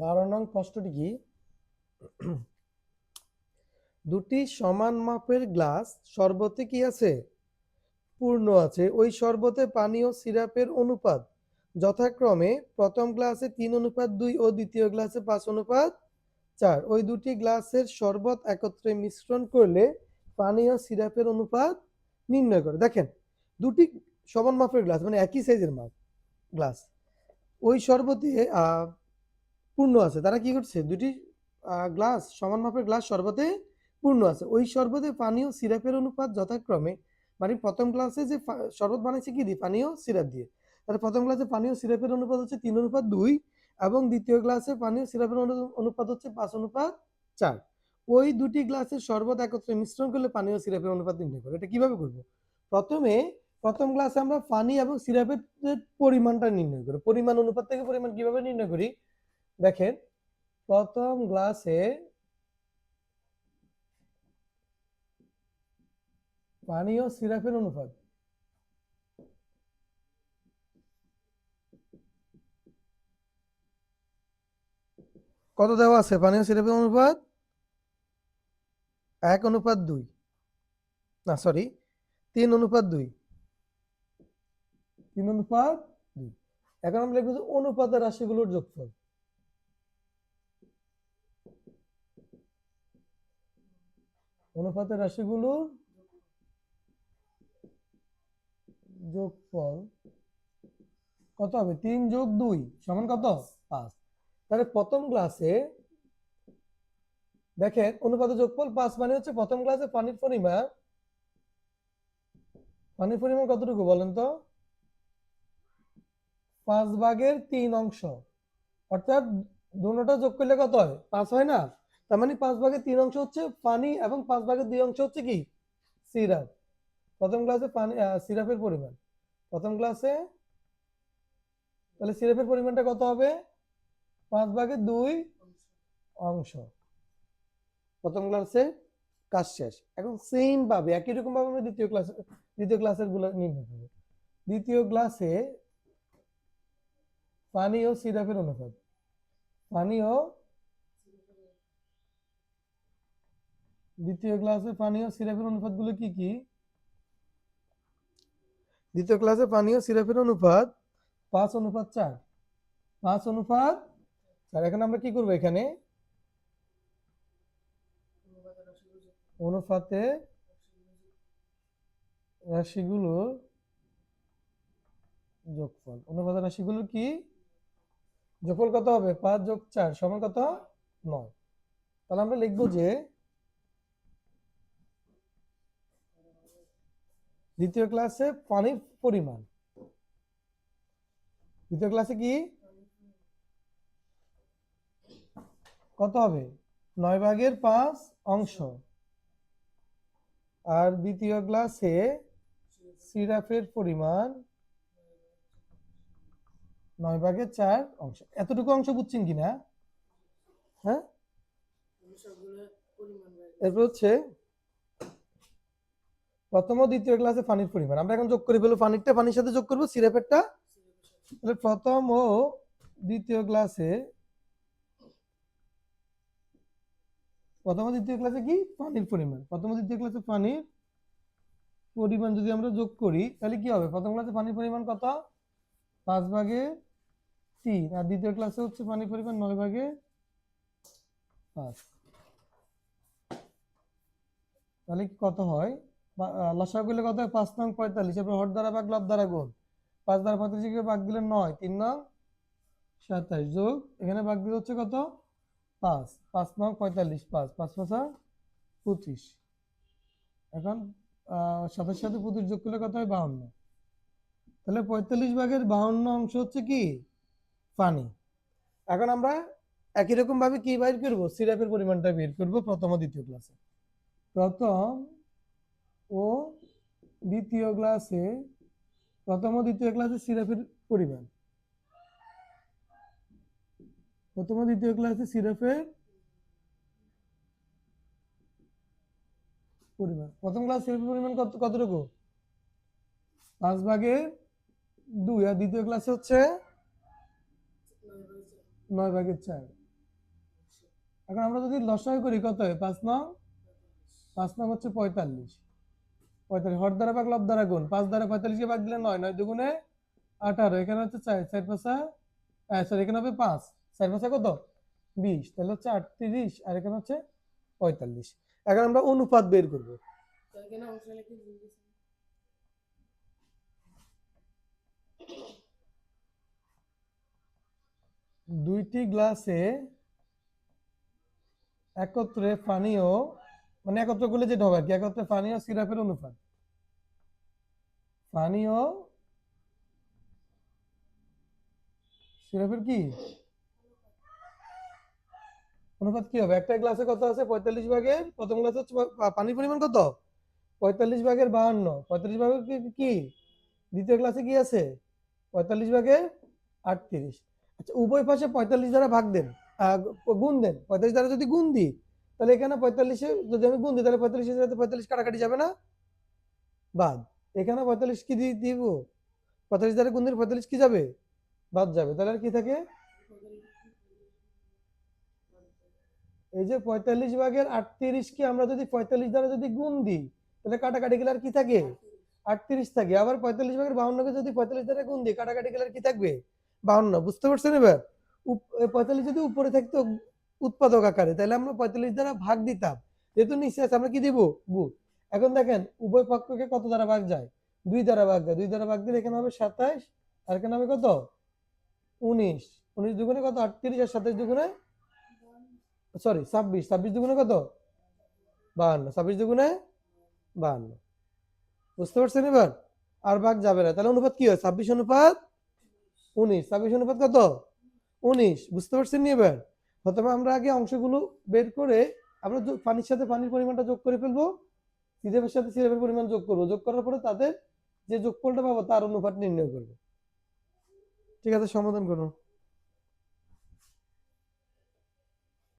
বারো নং প্রশ্নটি কি? দুটি সমান মাপের গ্লাস শরবতে কি আছে? পূর্ণ আছে। ওই শরবতে পানি ও সিরাপের অনুপাত। যথাক্রমে প্রথম গ্লাসে তিন অনুপাত, দুই ও দ্বিতীয় গ্লাসে পাঁচ অনুপাত, চার। ওই দুটি গ্লাসের শরবত একত্রে মিশ্রণ করলে পানি ও সিরাপের অনুপাত নির্ণয় করে। দেখেন, দুটি সমান মাপের গ্লাস মানে একই সাইজের মাপ, গ্লাস। ওই শরবতে পূর্ণ আছে। তারা কি করছে? দুটি গ্লাস, সমান মাপের গ্লাস শরবতে পূর্ণ আছে। ওই শরবতে পানি ও সিরাপের অনুপাত যথাক্রমে মানে প্রথম গ্লাসে যে শরবত বানাইছে কি দিয়ে? পানি ও সিরাপ দিয়ে। তাহলে প্রথম গ্লাসে পানি ও সিরাপের অনুপাত হচ্ছে তিন, অনুপাত দুই এবং দ্বিতীয় গ্লাসে পানি ও সিরাপের অনুপাত হচ্ছে পাঁচ, অনুপাত চার। ওই দুটি গ্লাসের শরবত একত্রে মিশ্রণ করলে পানি ও সিরাপের অনুপাত নির্ণয় করবে এটা কীভাবে করব? প্রথমে, প্রথম গ্লাসে আমরা পানি এবং সিরাপের পরিমাণটা নির্ণয় করি। পরিমাণ, অনুপাত থেকে পরিমাণ কীভাবে নির্ণয় করি? দেখেন, প্রথম গ্লাসে পানি ও সিরাপের অনুপাত। কত দেওয়া আছে পানি ও সিরাপের অনুপাত? এক অনুপাত দুই। না সরি তিন অনুপাত দুই। তিন অনুপাত দুই। এখন আমরা লিখব অনুপাতের রাশিগুলোর যোগফল। অনুপাতের রাশিগুলোর যোগফল কত হবে? তিন যোগ দুই সমান কত? পাঁচ। তাহলে প্রথম ক্লাসে দেখেন অনুপাতের যোগফল পাঁচ মানে হচ্ছে প্রথম ক্লাসে পানির পরিমাণ। পানির পরিমাণ কতটুকু বলেন তো? পাঁচ ভাগের তিন অংশ। অর্থাৎ দুটোটা যোগ করলে কত হয়? পাঁচ হয় না? তার মানে পাঁচ ভাগের তিন অংশ হচ্ছে পানি এবং পাঁচ ভাগের দুই অংশ হচ্ছে কি? সিরাপ। প্রথম ক্লাসে পানি সিরাপের পরিমাণ। প্রথম ক্লাসে তাহলে সিরাপের পরিমাণটা কত হবে? পাঁচ ভাগের দুই অংশ। প্রথম ক্লাসে কাজ শেষ। এখন সেম ভাবে, একই রকম ভাবে আমরা দ্বিতীয় ক্লাসে দ্বিতীয় ক্লাসেরগুলো করব। দ্বিতীয় ক্লাসে পানি ও সিরাপের অনুপাত। পানি ও দ্বিতীয় ক্লাসে পানি ও সিরাপের অনুপাতগুলো কি কি? দ্বিতীয় ক্লাসে পানি ও সিরাপের অনুপাত পাঁচ অনুপাত চার। পাঁচ অনুপাত চার। এখন আমরা কি করব এখানে? অনুপাতে রাশিগুলোর যোগফল। অনুপাতের রাশিগুলো কি? যোগফল কত হবে? পাঁচ যোগ চার সমান কত? নয়। তাহলে আমরা লিখব যে দ্বিতীয় ক্লাসে পানির পরিমাণ। দ্বিতীয় ক্লাসে কি? কত হবে? নয় ভাগের পাঁচ অংশ। আর দ্বিতীয় ক্লাসে সিরাপের পরিমাণ নয় ভাগের চার অংশ। এতটুকু অংশ বুঝছেন কিনা? হ্যাঁ? এরপর হচ্ছে, প্রথম ও দ্বিতীয় ক্লাসে পানির পরিমাণ। আমরা এখন যোগ করে ফেলব পানিরটা পানির সাথে যোগ করব সিরাপেরটা তাহলে প্রথম ও দ্বিতীয় ক্লাসে প্রথম দ্বিতীয় ক্লাসে কি? পানির পরিমাণ। প্রথম দ্বিতীয় ক্লাসে পানির পরিমাণ যদি আমরা যোগ করি, তাহলে কি হবে? প্রথম ক্লাসে পানির পরিমাণ কত? পাঁচ ভাগে তিন আর দ্বিতীয় ক্লাসে হচ্ছে পানির পরিমাণ নয় ভাগে পাঁচ। তাহলে কত হয়? আহ, করলে কত হয়? পাঁচ নং পঁয়তাল্লিশ। এরপর হর দ্বারা ভাগ লাভ দ্বারা গুণ। পাঁচ দ্বারা পঁয়তাল্লিশকে ভাগ দিলে নয় তিন নং সাতাশ যোগ এখানে ভাগ দিলে হচ্ছে কত? পাঁচ। পাঁচ নং পঁয়তাল্লিশ পাঁচ। পাঁচ পাঁচা পঁচিশ। এখন সাতাশ সাথে পঁচিশ যোগ করলে কত হয়? বাহান্ন। তাহলে পঁয়তাল্লিশ ভাগের বাহান্ন অংশ হচ্ছে কি? পানি এখন আমরা একই রকম ভাবে কি বের করব? সিরাপের পরিমাণটা বের করব প্রথম ও দ্বিতীয় ক্লাসে প্রথম ও দ্বিতীয় ক্লাসে প্রথম ও দ্বিতীয় ক্লাসে সিরাপের পরিমাণ। প্রথম ও দ্বিতীয় ক্লাসে সিরাপের পরিমাণ। প্রথম ক্লাস সিরাপের পরিমাণ কত, কতটুকু? পাঁচ ভাগের দুই, আর দ্বিতীয় ক্লাসে হচ্ছে নয় ভাগের চার। এখন আমরা যদি লসাগু করি, কত হয়? পাঁচ নং? পাঁচ নং হচ্ছে পঁয়তাল্লিশ। পঁয়তাল্লিশ, হর দ্বারা ভাগ, লব দ্বারা গুণ। পাঁচ দ্বারা পঁয়তাল্লিশকে ভাগ দিলে নয় নয় দুগুণে আঠারো। এখানে হচ্ছে চার চার পাঁচা সরি এখানে হবে পাঁচ। চার পাঁচা কত? বিশ। তাহলে হচ্ছে আটত্রিশ, আর এখানে হচ্ছে পঁয়তাল্লিশ। এখন আমরা অনুপাত বের করব তো এখানে অংশ লিখে ভুল গেছে। দুইটি গ্লাসে একত্রে পানীয় মানে একত্র করলে যেটা হবে আর কি, একত্রে পানীয় সিরাপের অনুপাত। পানীয় সিরাপের কি? অনুপাত কি হবে? একটা গ্লাসে কত আছে? পঁয়তাল্লিশ ভাগের, প্রথম গ্লাসে পানির পরিমাণ কত? পঁয়তাল্লিশ ভাগের বাহান্ন। পঁয়তাল্লিশ ভাগের কি- দ্বিতীয় গ্লাসে কি আছে? পঁয়তাল্লিশ ভাগের আটত্রিশ। আচ্ছা উভয় পাশে পঁয়তাল্লিশ দ্বারা ভাগ দেন গুণ দেন। পঁয়তাল্লিশ দ্বারা যদি গুণ দিই, তাহলে এখানে পঁয়তাল্লিশে যদি আমি গুণ দিই, তাহলে পঁয়তাল্লিশের সাথে পঁয়তাল্লিশ কাটাকাটি যাবে না? বাদ। এখানে পঁয়তাল্লিশ কি দিব? পঁয়তাল্লিশ দ্বারা গুণ দিলে পঁয়তাল্লিশ কি যাবে? বাদ যাবে। তাহলে আর কি থাকে? এই যে পঁয়তাল্লিশ ভাগের আটত্রিশ আটত্রিশকে আমরা যদি পঁয়তাল্লিশ দ্বারা যদি গুণ দিই, তাহলে কাটাকাটি গেলে আর কি থাকে? আটত্রিশ থাকে। আবার পঁয়তাল্লিশ ভাগের বাউন্নকে যদি পঁয়তাল্লিশ দ্বারা গুণ দিই, কাটাকাটি গেলে আর কি থাকবে? বাউন্ন, বুঝতে পারছেন এবার? পঁয়তাল্লিশ যদি উপরে থাকতো উৎপাদক আকারে, তাহলে আমরা পঁয়তাল্লিশ দ্বারা ভাগ দিতাম। যেহেতু নিচে আছে, আমরা কি দিব? গুণ এখন দেখেন, উভয় পক্ষকে কত দ্বারা ভাগ যায়? দুই দ্বারা ভাগ যায়। দুই দ্বারা ভাগ দিলে এখানে হবে সাতাইশ, আর এখানে হবে কত? উনিশ। উনিশ দুগুণে কত? আটত্রিশ, আর সাতাইশ দুগুণে? সরি, ছাব্বিশ। ছাব্বিশ দুগুণে কত? বাহান্ন। ছাব্বিশ দুগুণে বাহান্ন। বুঝতে পারছেন এবার? আর ভাগ যাবে না। তাহলে অনুপাত কি হয়? ছাব্বিশ অনুপাত উনিশ। ছাব্বিশ অনুপাত কত? উনিশ। বুঝতে পারছেন নি এবার? প্রথমে আমরা আগে অংশগুলো বের করে আমরা পানির সাথে পানির পরিমাণটা যোগ করে ফেলব। সিরেপের সাথে সিরেপের পরিমাণ যোগ করব। যোগ করার পরে তাদের যে যোগফলটা পাবো তার অনুপাত নির্ণয় করব। ঠিক আছে, সমাধান করুন।